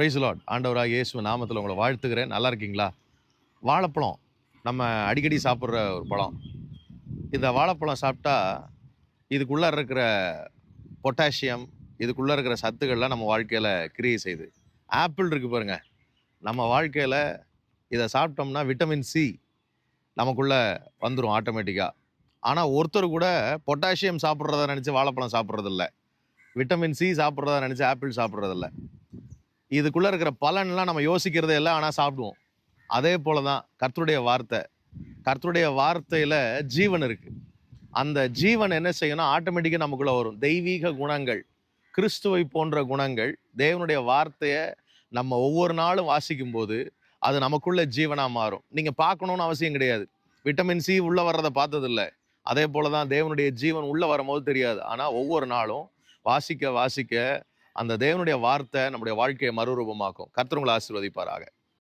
Price lot ஆண்டவராக இயேசு நாமத்தில் உங்களை வாழ்த்துக்கிறேன் நல்லா இருக்கீங்களா? வாழைப்பழம். நம்ம அடிக்கடி சாப்பிட்ற ஒரு பழம். இந்த வாழைப்பழம் சாப்பிட்டா இதுக்குள்ளே இருக்கிற பொட்டாசியம் இதுக்குள்ளே இருக்கிற சத்துக்கள்லாம் நம்ம வாழ்க்கையில் கிரியை செய்யுது. ஆப்பிள் இருக்குது பாருங்கள் நம்ம வாழ்க்கையில் இதை சாப்பிட்டோம்னா விட்டமின் சி நமக்குள்ளே வந்துடும் ஆட்டோமேட்டிக்காக ஆனால் ஒருத்தர் கூட பொட்டாசியம் சாப்பிட்றத நினச்சி வாழைப்பழம் சாப்பிட்றதில்ல. விட்டமின் சி சாப்பிட்றதா நினச்சி ஆப்பிள் சாப்பிட்றதில்ல. இதுக்குள்ளே இருக்கிற பலன்லாம் நம்ம யோசிக்கிறதே இல்லை ஆனால் சாப்பிடுவோம். அதே போல தான் கர்த்தருடைய வார்த்தை. கர்த்தருடைய வார்த்தையில் ஜீவன் இருக்குது அந்த ஜீவன் என்ன செய்யணும் ஆட்டோமேட்டிக்காக நமக்குள்ளே வரும். தெய்வீக குணங்கள் கிறிஸ்துவை போன்ற குணங்கள் தேவனுடைய வார்த்தையை நம்ம ஒவ்வொரு நாளும் வாசிக்கும் போது அது நமக்குள்ள ஜீவனாக மாறும். நீங்கள் பார்க்கணும்னு அவசியம் கிடையாது. விட்டமின் சி உள்ளே வர்றதை பார்த்ததில்ல. அதே போல தான் தேவனுடைய ஜீவன் உள்ளே வரும்போது தெரியாது. ஆனால் ஒவ்வொரு நாளும் வாசிக்க வாசிக்க அந்த தேவனுடைய வார்த்தை நம்முடைய வாழ்க்கையை மறுரூபமாக்கும். கர்த்தர் உங்களை ஆசீர்வதிப்பாராக.